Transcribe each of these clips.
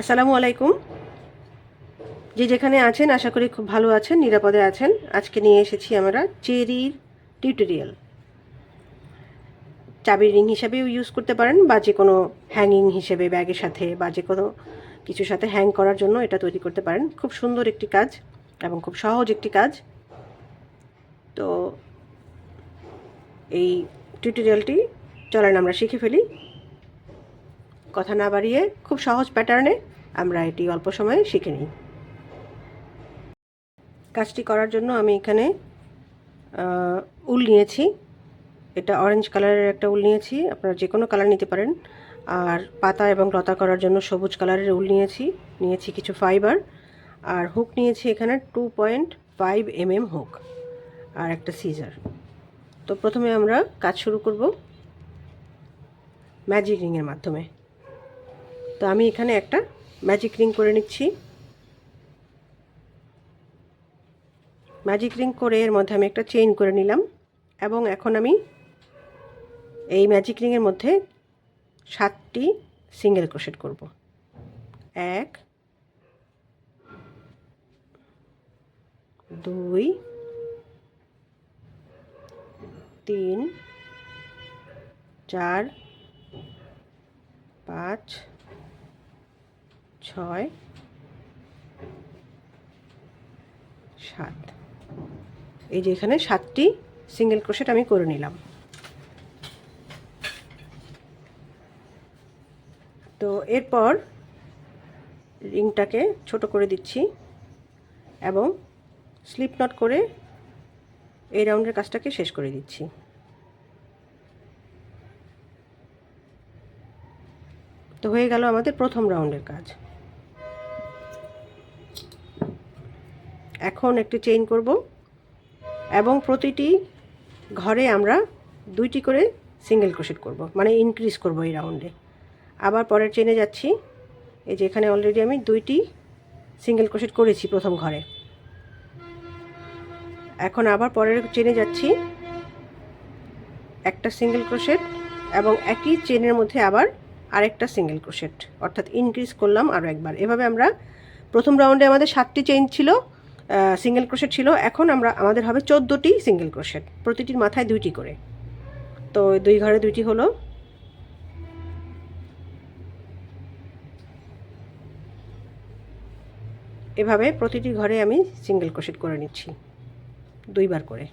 আসসালামু আলাইকুম। যে যেখানে আছেন, আশা করি খুব ভালো আছেন, নিরাপদে আছেন। আজকে নিয়ে এসেছি আমরা চেরির টিউটোরিয়াল। চাবির রিং হিসাবেও ইউজ করতে পারেন বা যে কোনো হ্যাঙ্গিং হিসেবে ব্যাগের সাথে বা যে কোনো কিছুর সাথে হ্যাং করার জন্য এটা তৈরি করতে পারেন। খুব সুন্দর একটি কাজ এবং খুব সহজ একটি কাজ। তো এই টিউটোরিয়ালটি চলেন আমরা শিখে ফেলি। কথা না বাড়িয়ে খুব সহজ প্যাটার্নে আমরা এটি অল্প সময়ে শিখে নিই। কাজটি করার জন্য আমি এখানে উল নিয়েছি। এটা অরেঞ্জ কালারের একটা উল নিয়েছি। আপনারা যে কোনো কালার নিতে পারেন। আর পাতা এবং লতা করার জন্য সবুজ কালারের উল নিয়েছি। নিয়েছি কিছু ফাইবার আর হুক নিয়েছি এখানে two point five M M hook আর একটা সিজার তো প্রথমে আমরা কাজ শুরু করব ম্যাজিক রিংয়ের মাধ্যমে। তো আমি এখানে একটা ম্যাজিক রিং করে নিচ্ছি। ম্যাজিক রিং করে এর মধ্যে আমি একটা চেইন করে নিলাম এবং এখন আমি এই ম্যাজিক রিংয়ের মধ্যে সাতটি সিঙ্গেল ক্রোশেট করব। এক, দুই, তিন, চার, পাঁচ ছয়, সাত। এই যে এখানে সাতটি সিঙ্গেল ক্রোশেট আমি করে নিলাম। তো এরপর রিংটাকে ছোট করে দিচ্ছি এবং স্লিপ নট করে এই রাউন্ডের কাজটাকে শেষ করে দিচ্ছি। তো হয়ে গেল আমাদের প্রথম রাউন্ডের কাজ। এখন একটি চেইন করব এবং প্রতিটি ঘরে আমরা দুইটি করে সিঙ্গেল ক্রোশেট করব মানে ইনক্রিজ করব এই রাউন্ডে আবার পরের চেনে যাচ্ছি, এই যে এখানে অলরেডি আমি দুইটি সিঙ্গেল ক্রোশেট করেছি প্রথম ঘরে। এখন আবার পরের চেনে যাচ্ছি, একটা সিঙ্গেল ক্রোশেট এবং একই চেনের মধ্যে আবার আরেকটা সিঙ্গেল ক্রোশেট অর্থাৎ ইনক্রিজ করলাম আরও একবার। এভাবে আমরা প্রথম রাউন্ডে আমাদের সাতটি চেইন ছিল সিঙ্গেল ক্রোশেট ছিল। এখন আমরা, আমাদের হবে চোদ্দোটি সিঙ্গেল ক্রোশেট প্রতিটির মাথায় দুইটি করে। তো দুই ঘরে দুইটি হলো। এভাবে প্রতিটি ঘরে আমি সিঙ্গেল ক্রোশেট করে নিচ্ছি। দুইবার করে।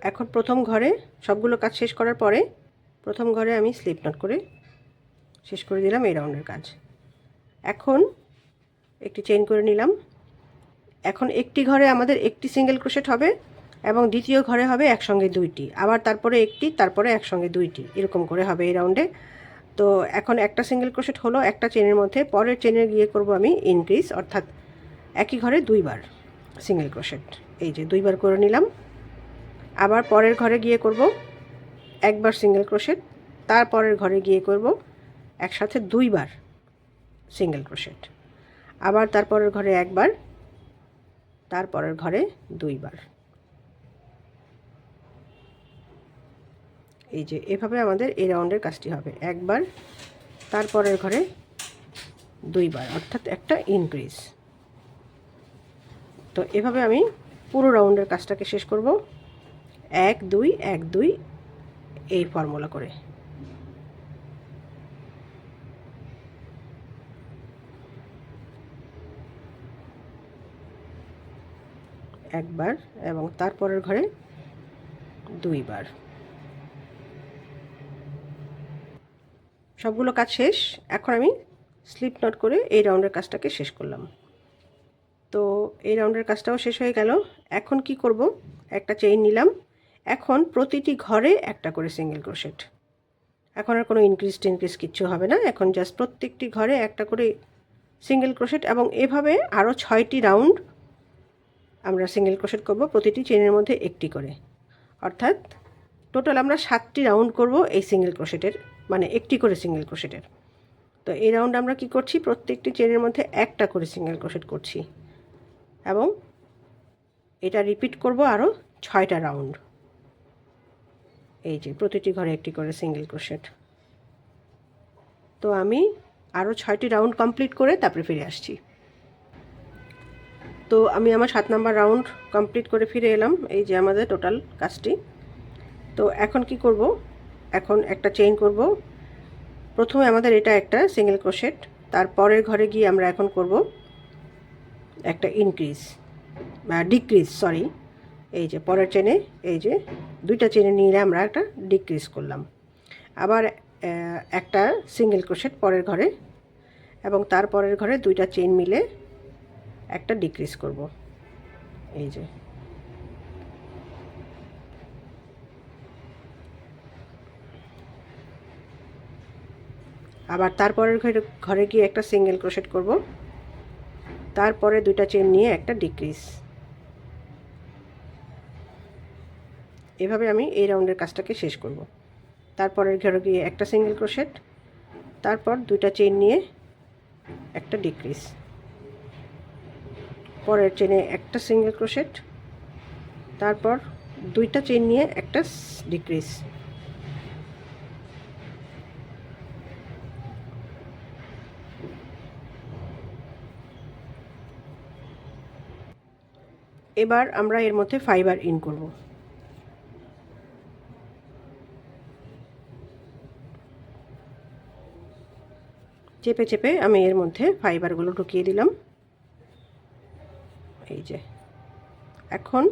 এখন প্রথম ঘরে সবগুলো কাজ শেষ করার পরে প্রথম ঘরে আমি স্লিপ নট করে শেষ করে দিলাম এই রাউন্ডের কাজ। এখন একটি চেইন করে নিলাম। এখন একটি ঘরে আমাদের একটি সিঙ্গেল ক্রোশেট হবে এবং দ্বিতীয় ঘরে হবে একসঙ্গে দুইটি। আবার তারপরে একটি, তারপরে একসঙ্গে দুইটি। এরকম করে হবে এই রাউন্ডে তো এখন একটা সিঙ্গেল ক্রোশেট হলো একটা চেনের মধ্যে। পরের চেনে গিয়ে করব আমি ইনক্রিজ অর্থাৎ একই ঘরে দুইবার সিঙ্গেল ক্রোশেট এই যে দুইবার করে নিলাম। আবার পরের ঘরে গিয়ে করব একবার সিঙ্গেল ক্রোশেট তারপরের ঘরে গিয়ে করব একসাথে দুইবার সিঙ্গেল ক্রোশেট। আবার তারপরের ঘরে একবার, তারপরের ঘরে দুইবার। এই যে, এভাবে আমাদের এই রাউন্ডের কাজটি হবে। একবার, তারপরের ঘরে দুইবার, অর্থাৎ একটা ইনক্রিজ তো এভাবে আমি পুরো রাউন্ডের কাজটাকে শেষ করব। এক, দুই এক, দুই, এই ফর্মুলা করে। একবার এবং তারপরের ঘরে দুইবার। সবগুলো কাজ শেষ। এখন আমি স্লিপ নট করে এই রাউন্ডের কাজটাকে শেষ করলাম। তো এই রাউন্ডের কাজটাও শেষ হয়ে গেল। এখন কি করব? একটা চেইন নিলাম। এখন প্রতিটি ঘরে একটা করে সিঙ্গেল ক্রোশেট এখন আর কোনো ইনক্রিজ টিনক্রিজ কিচ্ছু হবে না। এখন জাস্ট প্রত্যেকটি ঘরে একটা করে সিঙ্গেল ক্রোশেট এবং এভাবে আরও ছয়টি রাউন্ড আমরা সিঙ্গেল ক্রোশেট করব, প্রতিটি চেনের মধ্যে একটি করে। অর্থাৎ টোটাল আমরা সাতটি রাউন্ড করব এই সিঙ্গেল ক্রোশেটের মানে একটি করে সিঙ্গেল ক্রোশেটের তো এই রাউন্ড আমরা কি করছি? প্রত্যেকটি চেনের মধ্যে একটা করে সিঙ্গেল ক্রোশেট করছি। এবং এটা রিপিট করব আরও ছয়টা রাউন্ড এই যে, প্রতিটি ঘরে একটি করে সিঙ্গেল ক্রোশেট তো আমি আরও ছয়টি রাউন্ড কমপ্লিট করে তারপরে ফিরে আসছি। তো আমি আমার সাত নাম্বার রাউন্ড কমপ্লিট করে ফিরে এলাম, এই যে আমাদের টোটাল কাজটি। তো এখন কি করব? এখন একটা চেইন করব। প্রথমে আমাদের এটা একটা সিঙ্গেল ক্রোশেট তারপরের ঘরে গিয়ে আমরা এখন করব একটা ইনক্রিজ ডিক্রিজ সরি এই যে পরের চেনে এই যে দুইটা চেনে নিয়ে আমরা একটা ডিক্রিজ করলাম। আবার একটা সিঙ্গেল ক্রোশেট পরের ঘরে এবং তার পরের ঘরে দুইটা চেন মিলে একটা ডিক্রিজ করব। এই যে। আবার তারপরের ঘরে ঘরে গিয়ে একটা সিঙ্গেল ক্রোশেট করব। তারপরে দুইটা চেন নিয়ে একটা ডিক্রিজ এভাবে আমি এই রাউন্ডের কাজটাকে শেষ করব। তারপরের ঘরে গিয়ে একটা সিঙ্গেল ক্রোশেট তারপর দুইটা চেন নিয়ে একটা ডিক্রিজ পরের চেনে একটা সিঙ্গেল ক্রোশেট তারপর দুইটা চেন নিয়ে একটা ডিক্রিজ এবার আমরা এর মধ্যে ফাইবার ইন করব। চেপে চেপে আমি এর মধ্যে ফাইবারগুলো ঢুকিয়ে দিলাম। এই যে। এখন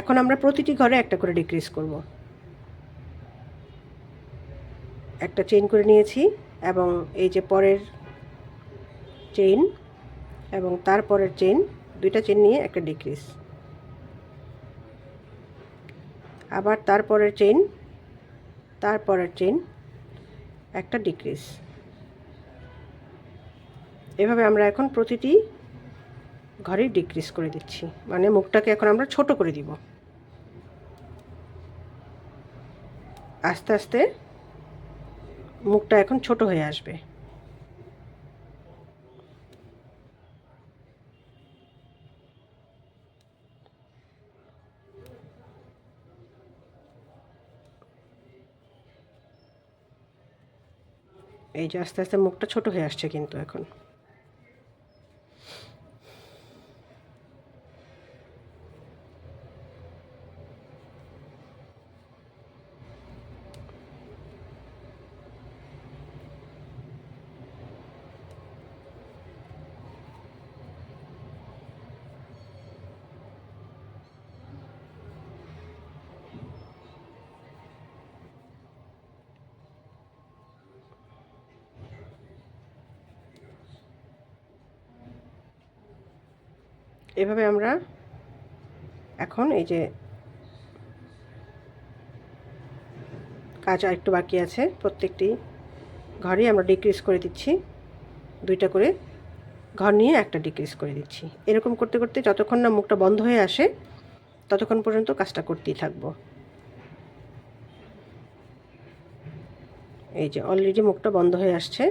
এখন আমরা প্রতিটি ঘরে একটা করে ডিক্রিজ করব। একটা চেইন করে নিয়েছি এবং এই যে পরের চেইন এবং তারপরের চেইন দুইটা চেইন নিয়ে একটা ডিক্রিজ আবার তারপরের চেইন তারপরের চেইন একটা ডিক্রিজ এভাবে আমরা এখন প্রতিটি ঘরেই ডিক্রিজ করে দিচ্ছি। মানে মুখটাকে এখন আমরা ছোট করে দিব। আস্তে আস্তে মুখটা এখন ছোট হয়ে আসবে। এই যে আস্তে আস্তে মুখটা ছোট হয়ে আসছে কিন্তু এখন। এভাবে আমরা এখন এই যে কাজ আর একটু বাকি আছে, প্রত্যেকটি ঘরেই আমরা ডিক্রিজ করে দিচ্ছি। দুইটা করে ঘর নিয়ে একটা ডিক্রিজ করে দিচ্ছি। এরকম করতে করতে যতক্ষণ না মুখটা বন্ধ হয়ে আসে, ততক্ষণ পর্যন্ত কাজটা করতেই থাকব। এই যে অলরেডি মুখটা বন্ধ হয়ে আসছে।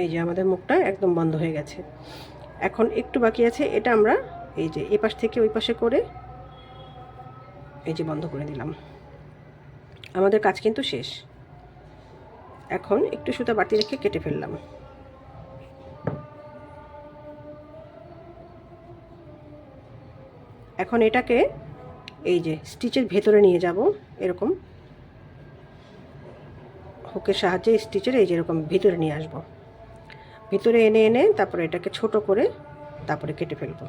এই যে আমাদের মুখটা একদম বন্ধ হয়ে গেছে। এখন একটু বাকি আছে, এটা আমরা এই যে এ পাশ থেকে ওই পাশে করে এই যে বন্ধ করে দিলাম। আমাদের কাজ কিন্তু শেষ। এখন একটু সুতা বাড়তি রেখে কেটে ফেললাম। এখন এটাকে এই যে স্টিচের ভেতরে নিয়ে যাব, এরকম। হুকের সাহায্যে স্টিচের এই যে এরকম ভিতরে নিয়ে আসব। ভিতরে এনে এনে তারপরে এটাকে ছোট করে তারপরে কেটে ফেলব।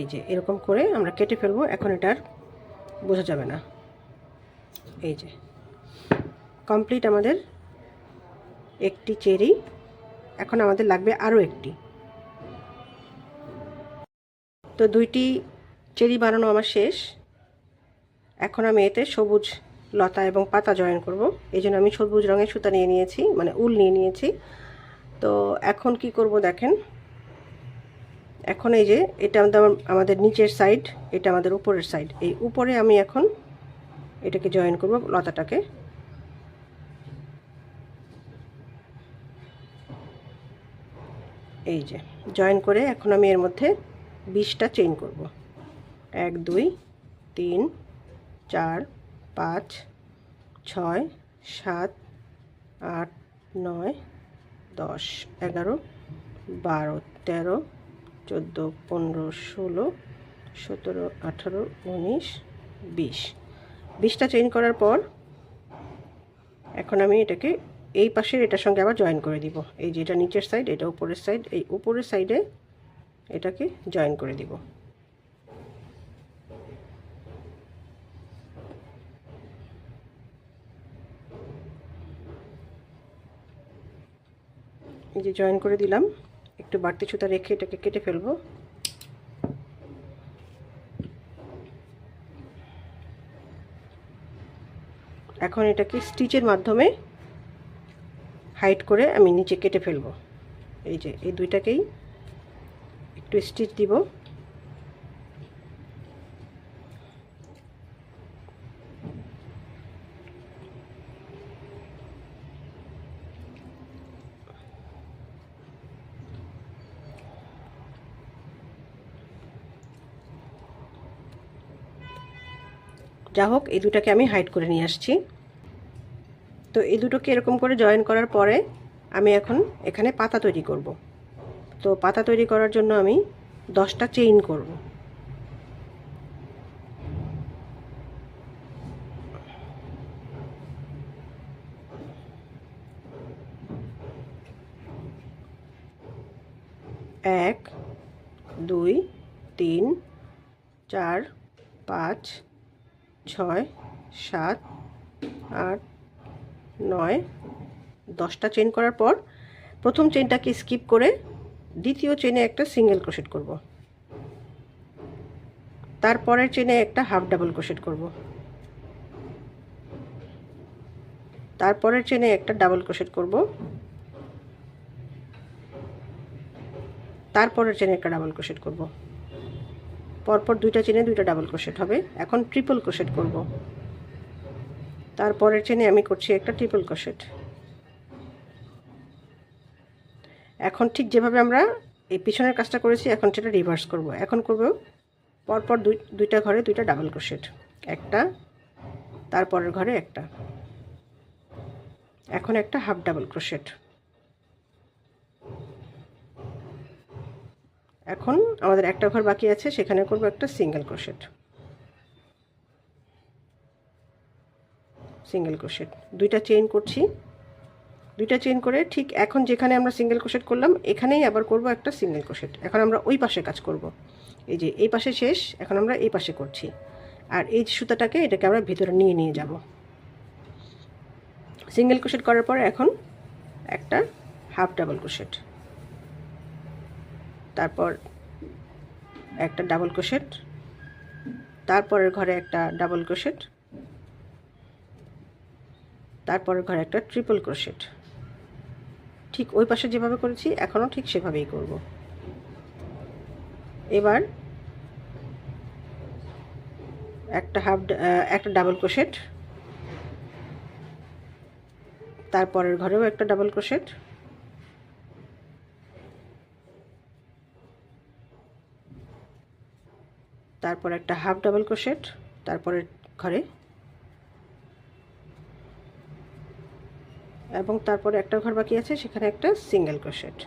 এই যে এরকম করে আমরা কেটে ফেলব, এখন এটা আর বোঝা যাবে না। এই যে কমপ্লিট আমাদের একটি চেরি, এখন আমাদের লাগবে আরও একটি। তো দুইটি চেরি বানানো আমার শেষ। এখন আমি এতে সবুজ লতা এবং পাতা জয়েন করব। এই জন্য আমি সবুজ রঙের সুতা নিয়ে নিয়েছি মানে উল নিয়ে নিয়েছি। তো এখন কি করব দেখেন। এখন এই যে এটা আমাদের আমাদের নিচের সাইড এটা আমাদের উপরের সাইড এই উপরে আমি এখন এটাকে জয়েন করব লতাটাকে। এই যে জয়েন করে এখন আমি এর মধ্যে বিশটা চেইন করব। এক, দুই, তিন, চার, পাঁচ, ছয়, সাত, আট, নয়, দশ, এগারো, বারো, তেরো, চোদ্দ, পনেরো, ষোলো, সতেরো, আঠারো, উনিশ, বিশ। বিশটা চেইন করার পর এখন আমি এটাকে এই পাশের এটার সঙ্গে আবার জয়েন করে দিব। এই যে এটা নিচের সাইড এটা উপরের সাইড এই উপরের সাইডে এটাকে জয়েন করে দিব। এই যে জয়েন করে দিলাম, একটু বাড়তি সুতা রেখে এটাকে কেটে ফেলব। এখন এটাকে স্টিচের মাধ্যমে হাইট করে আমি নিচে কেটে ফেলব। এই যে, এই দুইটাকেই একটু স্টিচ দিব। যা হোক, এই দুটাকে আমি হাইড করে নিয়ে আসছি। তো এই দুটোকে এরকম করে জয়েন করার পরে আমি এখন এখানে পাতা তৈরি করব। তো পাতা তৈরি করার জন্য আমি দশটা চেইন করব। এক, দুই, তিন, চার, পাঁচ, ছয়, সাত, আট, নয়, দশটা চেন করার পর প্রথম চেনটাকে স্কিপ করে দ্বিতীয় চেনে একটা সিঙ্গেল ক্রোশেট করব। তারপরের চেনে একটা হাফ ডাবল ক্রোশেট করব। তারপরের চেনে একটা ডাবল ক্রোশেট করব। তারপরের চেনে একটা ডাবল ক্রোশেট করব। পরপর দুইটা চেনে দুইটা ডাবল ক্রোশেট হবে। এখন ট্রিপল ক্রোশেট করব। তারপরের চেনে আমি করছি একটা ট্রিপল ক্রোশেট এখন ঠিক যেভাবে আমরা এই পিছনের কাজটা করেছি, এখন সেটা রিভার্স করব। এখন করব পরপর দুই, দুইটা ঘরে দুইটা ডাবল ক্রোশেট একটা, তারপরের ঘরে একটা। এখন একটা হাফ ডাবল ক্রোশেট এখন আমাদের একটা ঘর বাকি আছে, সেখানে করব একটা সিঙ্গেল ক্রোশেট সিঙ্গেল ক্রোশেট দুইটা চেইন করছি। দুইটা চেইন করে ঠিক এখন যেখানে আমরা সিঙ্গেল ক্রোশেট করলাম, এখানেই আবার করব একটা সিঙ্গেল ক্রোশেট এখন আমরা ওই পাশে কাজ করব। এই যে এই পাশে শেষ, এখন আমরা এই পাশে করছি। আর এই সুতাটাকে এটাকে আমরা ভিতরে নিয়ে নিয়ে যাব। সিঙ্গেল ক্রোশেট করার পরে এখন একটা হাফ ডাবল ক্রোশেট তারপর একটা ডাবল ক্রোশেট তারপরের ঘরে একটা ডাবল ক্রোশেট তারপরের ঘরে একটা ট্রিপল ক্রোশেট ঠিক ওই পাশে যেভাবে করেছি, এখনও ঠিক সেভাবেই করব। এবার একটা হাফ একটা ডাবল ক্রোশেট, তারপরের ঘরেও একটা ডাবল ক্রোশেট, তারপর একটা হাফ ডাবল ক্রোশেট, তারপরের ঘরে এবং তারপরে একটা ঘর বাকি আছে, সেখানে একটা সিঙ্গেল ক্রোশেট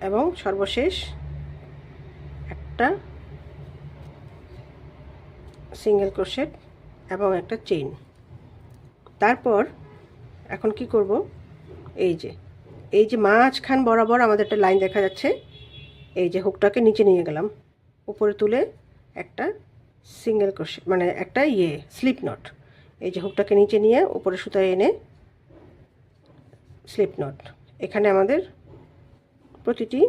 এবং সর্বশেষ একটা সিঙ্গেল ক্রোশেট এবং একটা চেইন তারপর এখন কি করব? এই যে এই যে মাঝখান বরাবর আমাদের একটা লাইন দেখা যাচ্ছে। এই যে হুকটাকে নিচে নিয়ে গেলাম। উপরে তুলে একটা সিঙ্গেল ক্রোশে মানে একটা ইয়ে স্লিপ নট এই যে হুকটাকে নিচে নিয়ে উপরে সুতায় এনে স্লিপ নট এখানে আমাদের প্রতিটি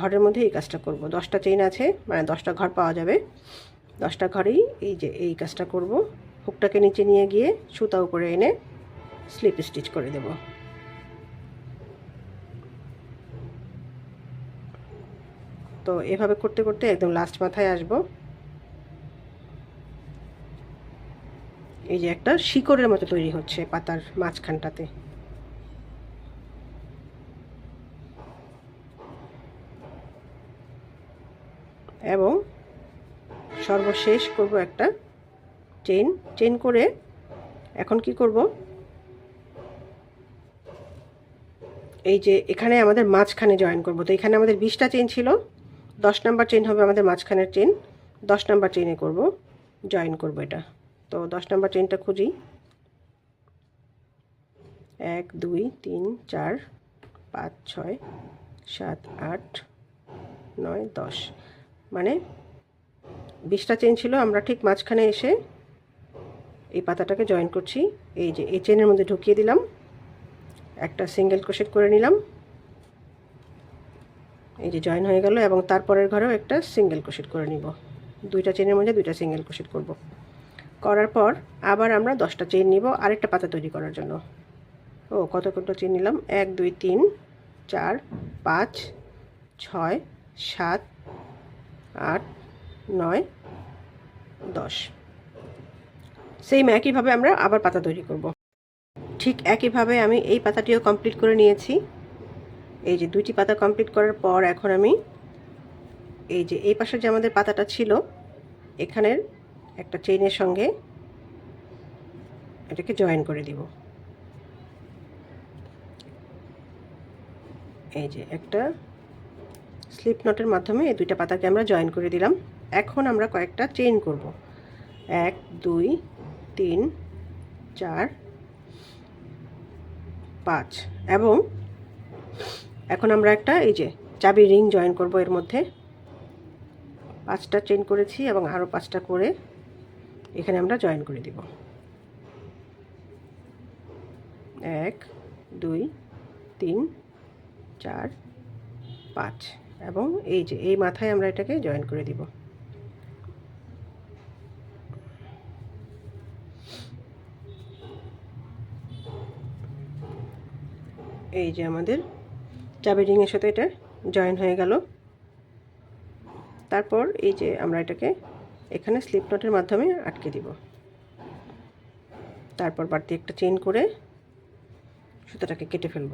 ঘরের মধ্যে এই কাজটা করব। দশটা চেইন আছে মানে দশটা ঘর পাওয়া যাবে। দশটা ঘরেই এই যে এই কাজটা করব। হুকটাকে নিচে নিয়ে গিয়ে সুতা উপরে এনে স্লিপ স্টিচ করে দেব। তো এভাবে করতে করতে একদম লাস্ট মাথায় আসব। এই যে একটা শিকড়ের মতো তৈরি হচ্ছে পাতার মাঝখানটাতে। এবং সর্বশেষ করব একটা চেন চেন করে এখন কি করব? এই যে এখানে আমাদের মাঝখানে জয়েন করব। তো এখানে আমাদের বিশটা চেন ছিল, দশ নাম্বার চেন হবে আমাদের মাঝখানের চেন দশ নাম্বার চেনে করব, জয়েন করব এটা। তো দশ নম্বর চেনটা খুঁজি। এক, দুই, তিন, চার, পাঁচ, ছয়, সাত, আট, নয়, দশ। মানে বিশটা চেন ছিল, আমরা ঠিক মাঝখানে এসে এই পাতাটাকে জয়েন করছি। এই যে এই চেনের মধ্যে ঢুকিয়ে দিলাম। একটা সিঙ্গেল ক্রোশেট করে নিলাম। এই যে জয়েন হয়ে গেল এবং তারপরের ঘরেও একটা সিঙ্গেল ক্রোশেট করে নিব। দুইটা চেনের মধ্যে দুইটা সিঙ্গেল ক্রোশেট করব। করার পর আবার আমরা দশটা চেন নিব, আরেকটা পাতা তৈরি করার জন্য। ও কত কত চেন নিলাম? এক, দুই, তিন, চার, পাঁচ, ছয়, সাত, আট, নয়, দশ। সেম একইভাবে আমরা আবার পাতা তৈরি করব। ঠিক একইভাবে আমি এই পাতাটিও কমপ্লিট করে নিয়েছি। এই যে দুইটি পাতা কমপ্লিট করার পর এখন আমি এই যে এই পাশে যে আমাদের পাতাটা ছিল, এখানের একটা চেইনের সঙ্গে এটাকে জয়েন করে দিব। এই যে একটা স্লিপ নটের মাধ্যমে এই দুইটা পাতাকে আমরা জয়েন করে দিলাম। এখন আমরা কয়েকটা চেইন করব। এক, দুই, তিন, চার, পাঁচ এবং এখন আমরা একটা এই যে চাবি রিং জয়েন করব এর মধ্যে। পাঁচটা চেন করেছি এবং আরও পাঁচটা করে এখানে আমরা জয়েন করে দিব। এক, দুই, তিন, চার, পাঁচ এবং এই যে, এই মাথায় আমরা এটাকে জয়েন করে দিব। এই যে আমাদের চাবি রিংয়ের সাথে এটা জয়েন হয়ে গেল। তারপর এই যে আমরা এটাকে এখানে স্লিপ নটের মাধ্যমে আটকে দিব। তারপর বাড়তি একটা চেন করে সুতাটাকে কেটে ফেলব।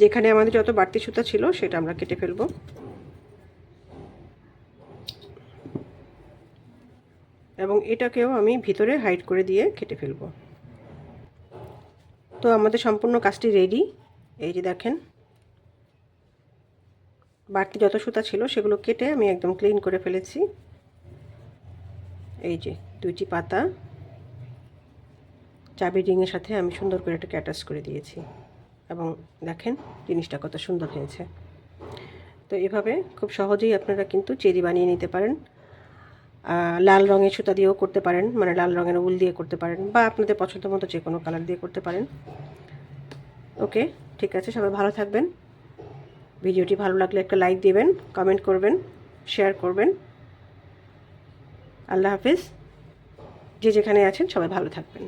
যেখানে আমাদের যত বাড়তি সুতা ছিল সেটা আমরা কেটে ফেলব। এবং এটাকেও আমি ভিতরে হাইড করে দিয়ে কেটে ফেলব। তো আমাদের সম্পূর্ণ কাজটি রেডি এই যে দেখেন। বাড়তি যত সুতা ছিল সেগুলো কেটে আমি একদম ক্লিন করে ফেলেছি। এই যে দুইটি পাতা। চাবি রিংয়ের সাথে আমি সুন্দর করে এটাকে অ্যাটাচ করে দিয়েছি। এবং দেখেন জিনিসটা কত সুন্দর হয়েছে। তো এভাবে খুব সহজেই আপনারা কিন্তু চেরি বানিয়ে নিতে পারেন। লাল রঙের সুতা দিয়েও করতে পারেন মানে লাল রঙের উল দিয়ে করতে পারেন, বা আপনাদের পছন্দ মতো যে কোনো কালার দিয়ে করতে পারেন। ওকে ঠিক আছে, সবাই ভালো থাকবেন। ভিডিওটি ভালো লাগলে একটা লাইক দেবেন কমেন্ট করবেন শেয়ার করবেন। আল্লাহ হাফিজ। যে যেখানে আছেন সবাই ভালো থাকবেন।